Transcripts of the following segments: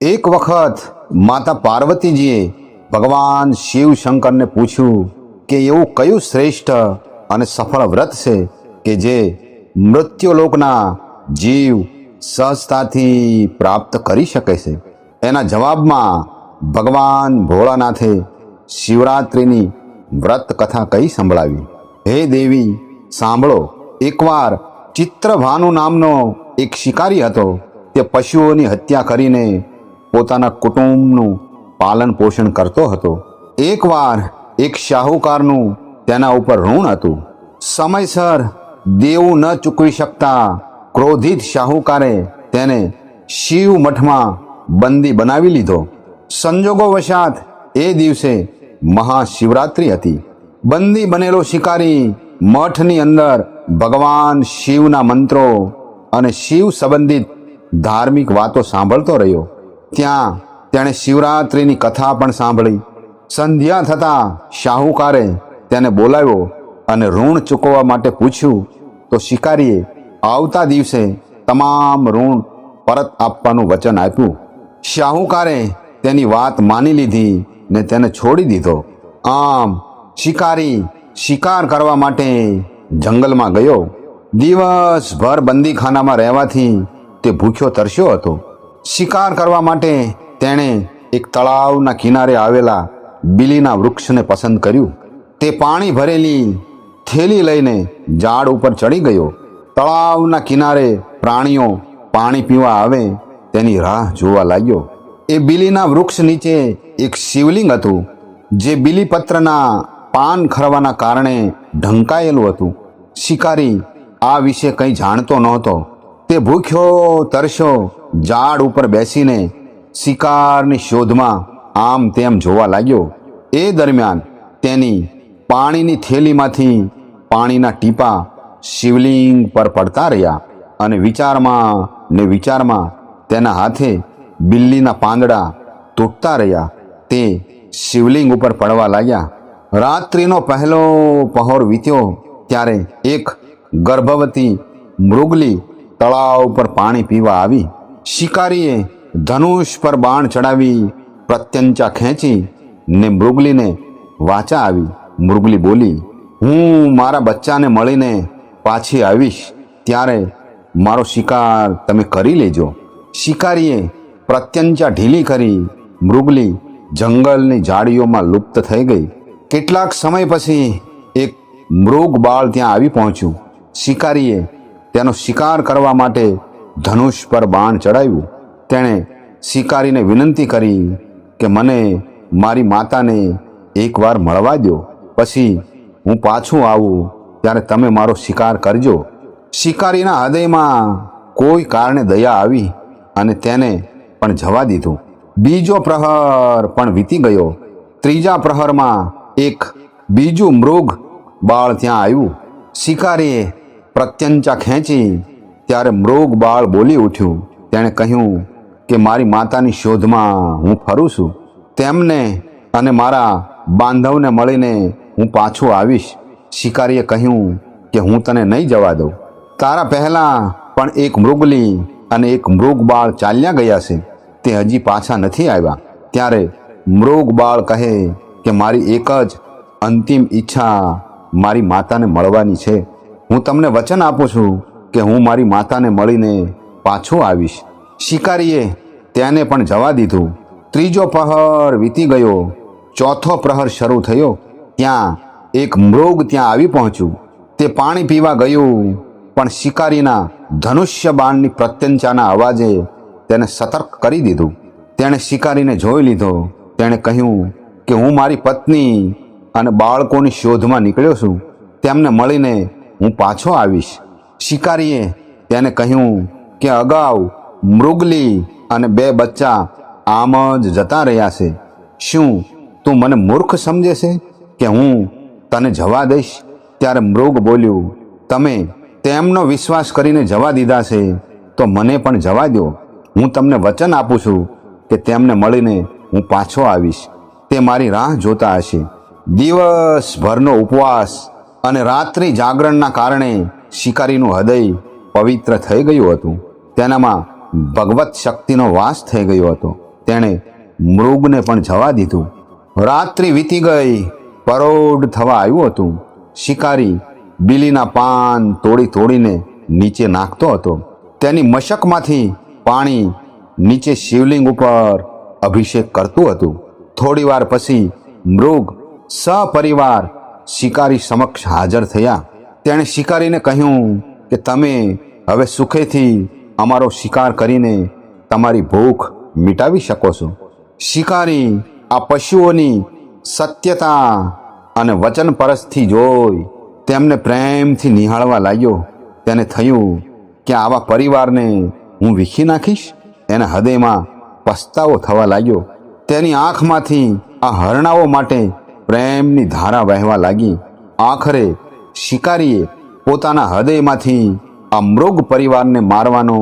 એક વખત માતા પાર્વતીજીએ ભગવાન શિવ શંકરને પૂછ્યું કે એવું કયું શ્રેષ્ઠ અને સફળ વ્રત છે કે જે મૃત્યુલોકના જીવ સહજતાથી પ્રાપ્ત કરી શકે છે? એના જવાબમાં ભગવાન ભોળાનાથે શિવરાત્રિની વ્રત કથા કઈ સંભળાવી. હે દેવી, સાંભળો, એકવાર ચિત્રભાનુ નામનો એક શિકારી હતો. તે પશુઓની હત્યા કરીને પોતાના કુટુંબનું પાલન પોષણ કરતો હતો. એકવાર એક શાહુકારનું તેના ઉપર ઋણ હતું. સમયસર દેવું ન ચૂકવી શકતા ક્રોધિત શાહુકારે તેને શિવ મઠમાં બંદી બનાવી લીધો. સંજોગો વશાત એ દિવસે મહાશિવરાત્રિ હતી. બંદી બનેલો શિકારી મઠની અંદર ભગવાન શિવના મંત્રો અને શિવ સંબંધિત ધાર્મિક વાતો સાંભળતો રહ્યો. ત્યાં તેણે શિવરાત્રિની કથા પણ સાંભળી. સંધ્યા થતાં શાહુકારે તેને બોલાવ્યો અને ઋણ ચૂકવવા માટે પૂછ્યું, તો શિકારીએ આવતા દિવસે તમામ ઋણ પરત આપવાનું વચન આપ્યું. શાહુકારે તેની વાત માની લીધી ને તેને છોડી દીધો. આમ શિકારી શિકાર કરવા માટે જંગલમાં ગયો. દિવસભર બંદીખાનામાં રહેવાથી તે ભૂખ્યો તરસ્યો હતો. શિકાર કરવા માટે તેણે એક તળાવના કિનારે આવેલા બીલીના વૃક્ષને પસંદ કર્યું. તે પાણી ભરેલી થેલી લઈને ઝાડ ઉપર ચડી ગયો. તળાવના કિનારે પ્રાણીઓ પાણી પીવા આવે તેની રાહ જોવા લાગ્યો. એ બીલીના વૃક્ષ નીચે એક શિવલિંગ હતું, જે બીલીપત્રના પાન ખરવાના કારણે ઢંકાયેલું હતું. શિકારી આ વિશે કંઈ જાણતો નહોતો. તે ભૂખ્યો તરસ્યો, ઝાડ ઉપર બેસીને શિકારની શોધમાં આમ તેમ જોવા લાગ્યો. એ દરમિયાન તેની પાણીની થેલીમાંથી પાણીના ટીપા શિવલિંગ પર પડતા રહ્યા અને વિચારમાં ને વિચારમાં તેના હાથે બિલ્લીના પાંદડા તૂટતા રહ્યા. તે શિવલિંગ ઉપર પડવા લાગ્યા. રાત્રિનો પહેલો પહોર વીત્યો ત્યારે એક ગર્ભવતી મૃગલી તળાવ પર પાણી પીવા આવી શિકારીએ ધનુષ પર બાણ ચડાવી પ્રત્યંચા ખેંચી ને મૃગલીને વાચા આવી. મૃગલી બોલી, હું મારા બચ્ચાને મળીને પાછી આવીશ. ત્યારે મારો શિકાર તમે કરી લેજો. શિકારીએ પ્રત્યંચા ઢીલી કરી. મૃગલી જંગલની ઝાડીઓમાં લુપ્ત થઈ ગઈ. કેટલાક સમય પછી એક મૃગ બાળ ત્યાં આવી પહોંચ્યું. શિકારીએ તેનો શિકાર કરવા માટે ધનુષ પર બાણ ચડાવ્યું તેણે શિકારીને વિનંતી કરી કે મને મારી માતાને એકવાર મળવા દો પછી હું પાછું આવું ત્યારે તમે મારો શિકાર કરજો. શિકારીના હૃદયમાં કોઈ કારણે દયા આવી અને તેને પણ જવા દીધું. બીજો પ્રહર પણ વીતી ગયો. ત્રીજા પ્રહરમાં એક બીજું મૃગ બાળ ત્યાં આવ્યું. શિકારીએ પ્રત્યંચા ખેંચી ત્યારે મૃગ બાળ બોલી ઉઠ્યું. તેણે કહ્યું કે મારી માતાની શોધમાં હું ફરું છું. તેમને અને મારા બાંધવને મળીને હું પાછું આવીશ. શિકારીએ કહ્યું કે હું તને નહીં જવા દઉં. તારા પહેલાં પણ એક મૃગલી અને એક મૃગ બાળ ચાલ્યા ગયા છે. તે હજી પાછા નથી આવ્યા. ત્યારે મૃગ બાળ કહે કે મારી એક જ અંતિમ ઈચ્છા મારી માતાને મળવાની છે. હું તમને વચન આપું છું કે હું મારી માતાને મળીને પાછો આવીશ. શિકારીએ તેને પણ જવા દીધું. ત્રીજો પ્રહર વીતી ગયો. ચોથો પ્રહર શરૂ થયો. ત્યાં એક મૃગ ત્યાં આવી પહોંચ્યું. તે પાણી પીવા ગયું, પણ શિકારીના ધનુષ્ય બાણની પ્રત્યંચાના અવાજે તેને સતર્ક કરી દીધું. તેણે શિકારીને જોઈ લીધો. તેણે કહ્યું કે હું મારી પત્ની અને બાળકોની શોધમાં નીકળ્યો છું. તેમને મળીને હું પાછો આવીશ. શિકારીએ તેને કહ્યું કે, અગાઉ મૃગલી અને બે બચ્ચા આમ જ જતા રહ્યા છે. શું તું મને મૂર્ખ સમજે છે કે હું તને જવા દઈશ? ત્યારે મૃગ બોલ્યું, તમે તેમનો વિશ્વાસ કરીને જવા દીધા છે, તો મને પણ જવા દો હું તમને વચન આપું છું કે તેમને મળીને હું પાછો આવીશ. તે મારી રાહ જોતા હશે. દિવસભરનો ઉપવાસ અને રાત્રિ જાગરણના કારણે શિકારીનું હૃદય પવિત્ર થઈ ગયું હતું. તેનામાં ભગવત શક્તિનો વાસ થઈ ગયો હતો. તેણે મૃગને પણ જવા દીધું. રાત્રિ વીતી ગઈ, પરોઢ થવા આવ્યું હતું. શિકારી બિલીના પાન તોડી તોડીને નીચે નાખતો હતો. તેની મશકમાંથી પાણી નીચે શિવલિંગ ઉપર અભિષેક કરતું હતું. થોડીવાર પછી મૃગ સપરિવાર શિકારી સમક્ષ હાજર થયા. તેણે શિકારીને કહ્યું કે, તમે હવે સુખેથી અમારો શિકાર કરીને તમારી ભૂખ મિટાવી શકો છો. શિકારી આ પશુઓની સત્યતા અને વચન પરસથી જોઈ તેમને પ્રેમથી નિહાળવા લાગ્યો. તેને થયું કે, આવા પરિવારને હું વીખી નાખીશ? એના હૃદયમાં પસ્તાવો થવા લાગ્યો. તેની આંખમાંથી આ હરણાઓ માટે પ્રેમની ધારા વહેવા લાગી. આખરે શિકારીએ પોતાના હૃદયમાંથી આ મૃગ પરિવારને મારવાનો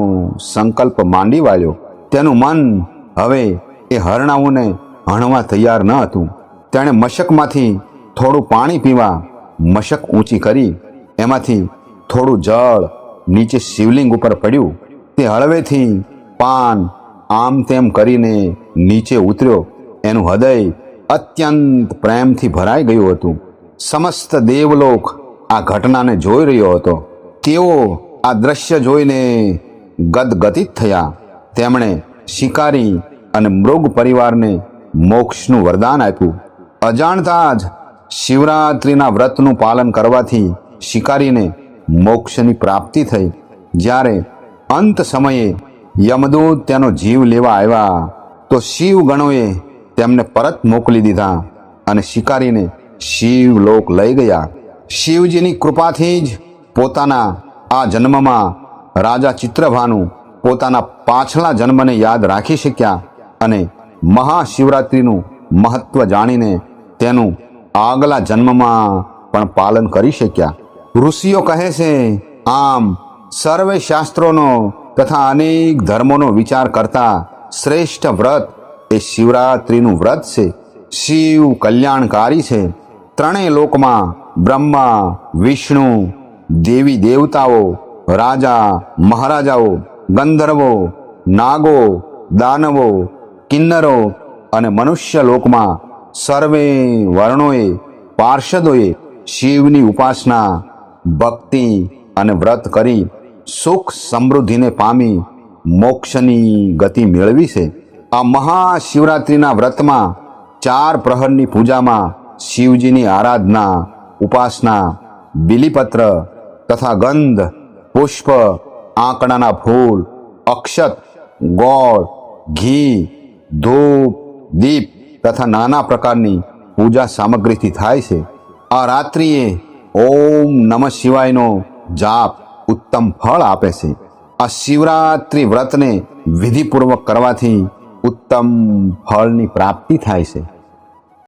સંકલ્પ માંડી વાળ્યો. તેનું મન હવે એ હરણાઓને હણવા તૈયાર ન હતું. તેણે મશકમાંથી થોડું પાણી પીવા મશક ઊંચી કરી. એમાંથી થોડું જળ નીચે શિવલિંગ ઉપર પડ્યું. તે હળવેથી પાન આમ તેમ કરીને નીચે ઉતર્યો. એનું હૃદય અત્યંત પ્રેમથી ભરાઈ ગયું હતું. સમસ્ત દેવલોક આ ઘટનાને જોઈ રહ્યો હતો. તેઓ આ દ્રશ્ય જોઈને ગદગતિત થયા. તેમણે શિકારી અને મૃગ પરિવારને મોક્ષનું વરદાન આપ્યું. અજાણતા જ શિવરાત્રિના વ્રતનું પાલન કરવાથી શિકારીને મોક્ષની પ્રાપ્તિ થઈ. જ્યારે અંત સમયે યમદૂત તેનો જીવ લેવા આવ્યા, તો શિવ ગણોએ તેમને પરત મોકલી દીધા અને શિકારીને શિવલોક લઈ ગયા. શિવજીની કૃપાથી જ પોતાના આ જન્મમાં રાજા ચિત્રભાનુ પોતાના પાછલા જન્મને યાદ રાખી શક્યા અને મહાશિવરાત્રિનું મહત્વ જાણીને તેનું આગલા જન્મમાં પણ પાલન કરી શક્યા. ઋષિઓ કહે છે, આમ સર્વે શાસ્ત્રોનો તથા અનેક ધર્મોનો વિચાર કરતા શ્રેષ્ઠ વ્રત એ શિવરાત્રિનું વ્રત છે. શિવ કલ્યાણકારી છે. ત્રણેય લોકમાં બ્રહ્મા, વિષ્ણુ, દેવી દેવતાઓ, રાજા, મહારાજાઓ, ગંધર્વો, નાગો, દાનવો, કિન્નરો અને મનુષ્ય લોકમાં સર્વે વર્ણોએ, પાર્ષદોએ શિવની ઉપાસના, ભક્તિ અને વ્રત કરી સુખ સમૃદ્ધિને પામી મોક્ષની ગતિ મેળવી છે. આ મહાશિવરાત્રિના વ્રતમાં ચાર પ્રહરની પૂજામાં શિવજીની આરાધના, ઉપાસના, બિલીપત્ર તથા ગંધ, પુષ્પ, આંકડાના ફૂલ, અક્ષત, ગોળ, ઘી, ધૂપ, દીપ તથા નાના પ્રકારની પૂજા સામગ્રીથી થાય છે. આ રાત્રિએ ઓમ નમઃ શિવાયનો જાપ ઉત્તમ ફળ આપે છે. આ શિવરાત્રિ વ્રતને વિધિપૂર્વક કરવાથી ઉત્તમ ફળની પ્રાપ્તિ થાય છે.